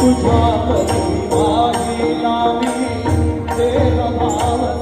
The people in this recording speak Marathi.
तुझ्या परी माझी लावी तेल भाव